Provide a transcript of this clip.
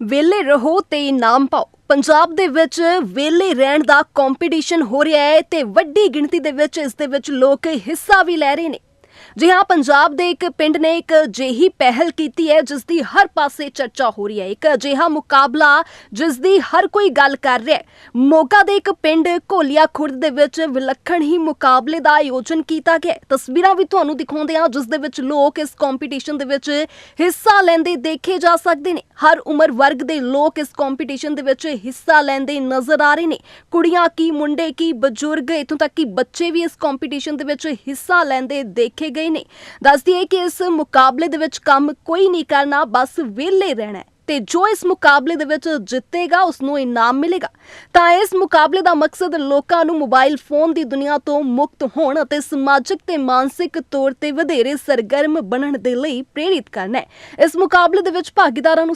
ਵੇਲੇ ਰਹੋ ਤੇ ਇਨਾਮ ਪਾਓ। ਪੰਜਾਬ ਦੇ ਵਿੱਚ ਵੇਲੇ ਰਹਿਣ ਦਾ ਕੰਪੀਟੀਸ਼ਨ ਹੋ ਰਿਹਾ ਹੈ ਤੇ ਵੱਡੀ ਗਿਣਤੀ ਦੇ ਵਿੱਚ ਇਸ ਦੇ ਵਿੱਚ ਲੋਕ ਹਿੱਸਾ ਵੀ ਲੈ ਰਹੇ ਨੇ। ਜੀ ਹਾਂ, ਪੰਜਾਬ ਦੇ ਇੱਕ ਪਿੰਡ ਨੇ ਇੱਕ ਅਜਿਹੀ ਪਹਿਲ ਕੀਤੀ ਹੈ, ਜਿਸ ਦੀ ਹਰ ਪਾਸੇ ਚਰਚਾ ਹੋ ਰਹੀ ਹੈ। ਇੱਕ ਅਜਿਹਾ ਮੁਕਾਬਲਾ ਜਿਸ ਦੀ ਹਰ ਕੋਈ ਗੱਲ ਕਰ ਰਿਹਾ ਹੈ। ਮੋਗਾ ਦੇ ਇੱਕ ਪਿੰਡ ਕੋਲੀਆ ਖੁਰਦ ਦੇ ਵਿੱਚ ਵਿਲੱਖਣ ਹੀ ਮੁਕਾਬਲੇ ਦਾ ਆਯੋਜਨ ਕੀਤਾ ਗਿਆ ਤਸਵੀਰਾਂ ਵੀ ਤੁਹਾਨੂੰ ਦਿਖਾਉਂਦੇ ਹਾਂ, ਜਿਸ ਦੇ ਵਿੱਚ ਲੋਕ ਇਸ ਕੰਪੀਟੀਸ਼ਨ ਦੇ ਵਿੱਚ ਹਿੱਸਾ ਲੈਂਦੇ ਦੇਖੇ ਜਾ ਸਕਦੇ ਨੇ। ਹਰ ਉਮਰ ਵਰਗ ਦੇ ਲੋਕ ਇਸ ਕੰਪੀਟੀਸ਼ਨ ਦੇ ਵਿੱਚ ਹਿੱਸਾ ਲੈਂਦੇ ਨਜ਼ਰ ਆ ਰਹੇ ਨੇ। ਕੁੜੀਆਂ ਕੀ, ਮੁੰਡੇ ਕੀ, ਬਜ਼ੁਰਗ, ਇਥੋਂ ਤੱਕ ਕਿ ਬੱਚੇ ਵੀ ਇਸ ਕੰਪੀਟੀਸ਼ਨ ਦੇ ਵਿੱਚ ਹਿੱਸਾ ਲੈਂਦੇ ਦੇਖੇ ਗਏ ਨੇ। ਦੱਸਦੀ ਹੈ ਕਿ ਇਸ ਮੁਕਾਬਲੇ ਦੇ ਵਿੱਚ ਕੰਮ ਕੋਈ ਨਹੀਂ ਕਰਨਾ, ਬਸ ਵਿਹਲੇ ਰਹਿਣਾ ਤੇ ਜੋ ਇਸ ਮੁਕਾਬਲੇ ਦੇ ਵਿੱਚ ਜਿੱਤੇਗਾ ਉਸ ਨੂੰ ਇਨਾਮ ਮਿਲੇਗਾ। ਤਾਂ ਇਸ ਮੁਕਾਬਲੇ ਦਾ ਮਕਸਦ ਲੋਕਾਂ ਨੂੰ ਮੋਬਾਈਲ ਫੋਨ ਦੀ ਦੁਨੀਆ ਤੋਂ ਮੁਕਤ ਹੋਣ ਅਤੇ ਸਮਾਜਿਕ ਤੇ ਮਾਨਸਿਕ ਤੌਰ ਤੇ ਵਧੇਰੇ ਸਰਗਰਮ ਬਣਨ ਦੇ ਲਈ ਪ੍ਰੇਰਿਤ ਕਰਨਾ ਹੈ। ਇਸ ਮੁਕਾਬਲੇ ਦੇ ਵਿੱਚ ਭਾਗੀਦਾਰਾਂ ਨੂੰ